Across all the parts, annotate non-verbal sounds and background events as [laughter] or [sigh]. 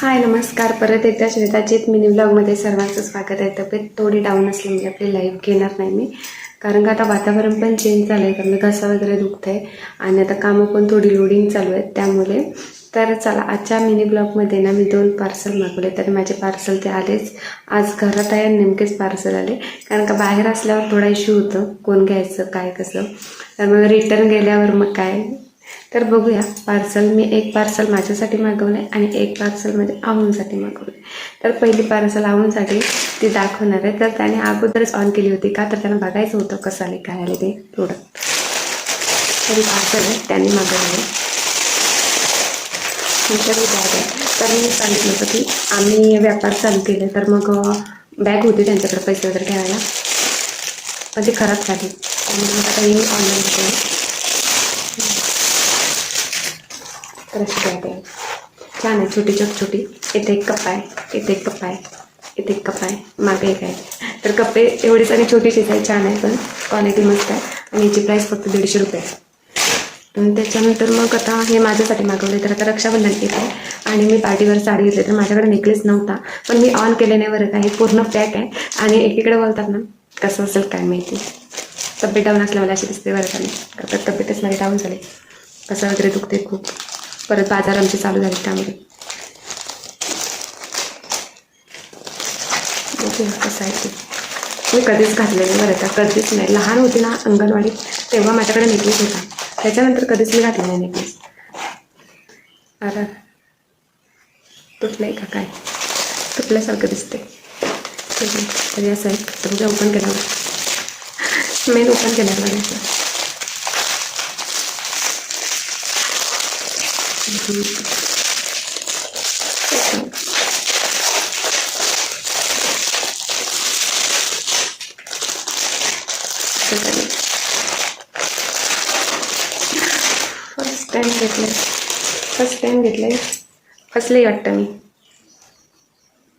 हाय नमस्कार. परत एकदा श्वेताचीत मिनी ब्लॉगमध्ये सर्वांचं स्वागत आहे. तब्येत थोडी डाऊन असली म्हणजे आपली लाईव्ह घेणार नाही मी. कारण का आता वातावरण पण चेंज झालं आहे कारण घसा वगैरे दुखत आहे आणि आता कामं पण थोडी लोडिंग चालू आहेत. त्यामुळे तर चला आजच्या मिनी ब्लॉगमध्ये ना मी दोन पार्सल मागवले. तर माझे पार्सल ते आलेच. आज घरात आहे आणि नेमकेच पार्सल आले. कारण का बाहेर असल्यावर थोडा इश्यू होतं. कोण घ्यायचं काय कसं. तर मग रिटर्न गेल्यावर मग काय? तर बघूया पार्सल मी एक पार्सल माझ्यासाठी मागवलं आहे आणि एक पार्सल म्हणजे आहूनसाठी मागवलं आहे तर पहिली पार्सल आहूनसाठी ती दाखवणार आहे. तर त्याने अगोदरच ऑन केली होती का? तर त्यांना बघायचं होतं कसं आले काय आले ते प्रोडक्ट तरी पार्सल आहे त्यांनी मागवलं आहे बॅग आहे. तर मी सांगितलं होतं की आम्ही व्यापार चालू केले तर मग बॅग होती त्यांच्याकडे पैसे वगैरे ठेवायला. पण ती खराब झाली. त्यामुळे आता मी ऑनलाईन केली तर बॅग आहे. छान आहे छोटी छोटी छोटी. इथे एक कप्पा आहे इथे एक कप्पा आहे इथे एक कप्पा आहे मागे एक आहे. तर कप्पे एवढीच आणि छोटीशीच आहे छान आहे पण क्वालिटी मस्त आहे. आणि याची प्राईस फक्त दीडशे रुपये आहे. आणि त्याच्यानंतर मग आता हे माझ्यासाठी मागवले तर आता रक्षाबंधन येत आहे. आणि मी पार्टीवर साडी घेतली तर माझ्याकडे नेकलेस नव्हता. पण मी ऑन केल्याने वरच आहे हे पूर्ण पॅक आहे. आणि एकीकडे बोलतात ना कसं असेल काय माहिती. तब्येत डाऊन असल्या अशी दिसते बरं का. का तब्येतच माझी डाऊन झाली. कसं वगैरे दुखते खूप. परत बाजार आमचे चालू झाले त्यामध्ये ओके कसं आहे ते. मी कधीच घातलेलं बरं का कधीच नाही. लहान होती ना अंगणवाडीत तेव्हा माझ्याकडे नेकलेस होता. त्याच्यानंतर कधीच मी घातलं नाही नेकलेस अरे तुटलं का काय? तुटल्यासारखं दिसते तरी असं आहे. तर ओपन केल्यावर मेन ओपन केल्यावर फर्स्ट टाइम घेतलंय. फर्स्ट टाइम घेतलंय. फसले वाटतं मी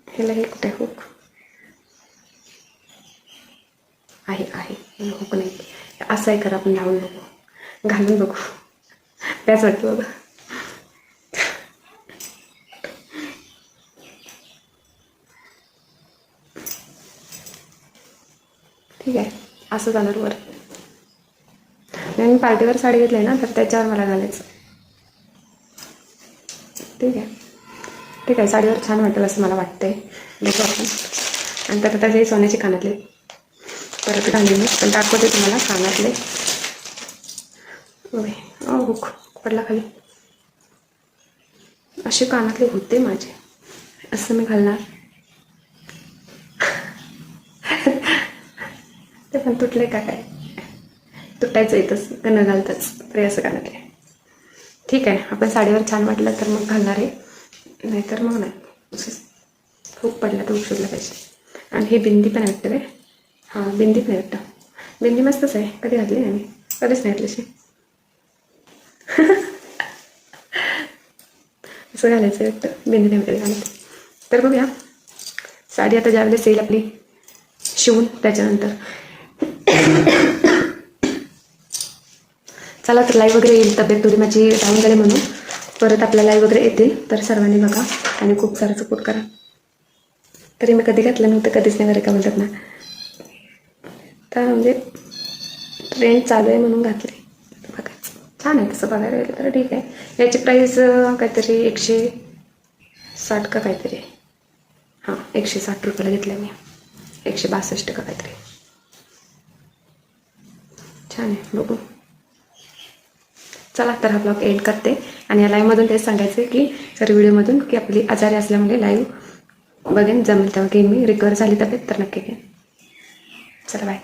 ह्याला हे कुठे हुक आहे आहे हुक नाही असं आहे करा आपण लावून बघू. घालून बघू. त्याच वाटतं बघा. ठीक आहे. असं जाणार वर. मी पार्टीवर साडी घेतली ना तर त्याच्यावर मला घालायचं. ठीक आहे. ठीक आहे साडीवर छान वाटेल असं मला वाटतंय. बघू आपण. आणि तर त्याचे सोन्याचे कानातले परत घालले मी पण दाखवते तुम्हाला कानातले. Okay hook. पडला खाली. असे कानातले होते माझे. असं मी घालणार. ते पण तुटले का काय? तुटायचं येतच का न घालतच तरी असं कानातले ठीक आहे आपण साडीवर छान वाटलं तर मग घालणार आहे. नाहीतर मग नाही. खूप पडला तर शोधला पाहिजे. आणि हे बिंदी पण वाटतं रे. हां बिंदी पण वाटतं बिंदी मस्तच आहे. कधी घातली नाही मी. कधीच नाही घातलीशी [laughs] असं घालायचं आहे वाटतं. बिंदी नाही घालत. तर बघूया. साडी आता ज्यावेळेस येईल आपली शिवून त्याच्यानंतर. [coughs] चला तर लाईव्ह वगैरे येईल तब्येत थोडी माझी डाऊन झाली म्हणून. परत आपल्या लाईव्ह वगैरे येतील तर सर्वांनी बघा आणि खूप सारा सपोर्ट करा. तरी मी कधी घातलं नव्हतं कधीच नाही बरं का म्हणतात ना. तर म्हणजे ट्रेंड चालू आहे म्हणून घातले बघा छान आहे तसं बघायला गेलं तर ठीक आहे. याची प्राईस काहीतरी एकशे साठ का काहीतरी हां एकशे साठ रुपयाला घेतलं मी. एकशे बासष्ट का काहीतरी छान आहे बघू. चला तर हा ब्लॉग एंड करते. आणि या लाईव्हमधून तेच सांगायचं की सर व्हिडिओमधून की आपली आजारी असल्यामुळे लाईव्ह बघेन. जमेल तेव्हा की मी रिकवर झाली तब्येत तर नक्की घेईन चला बाय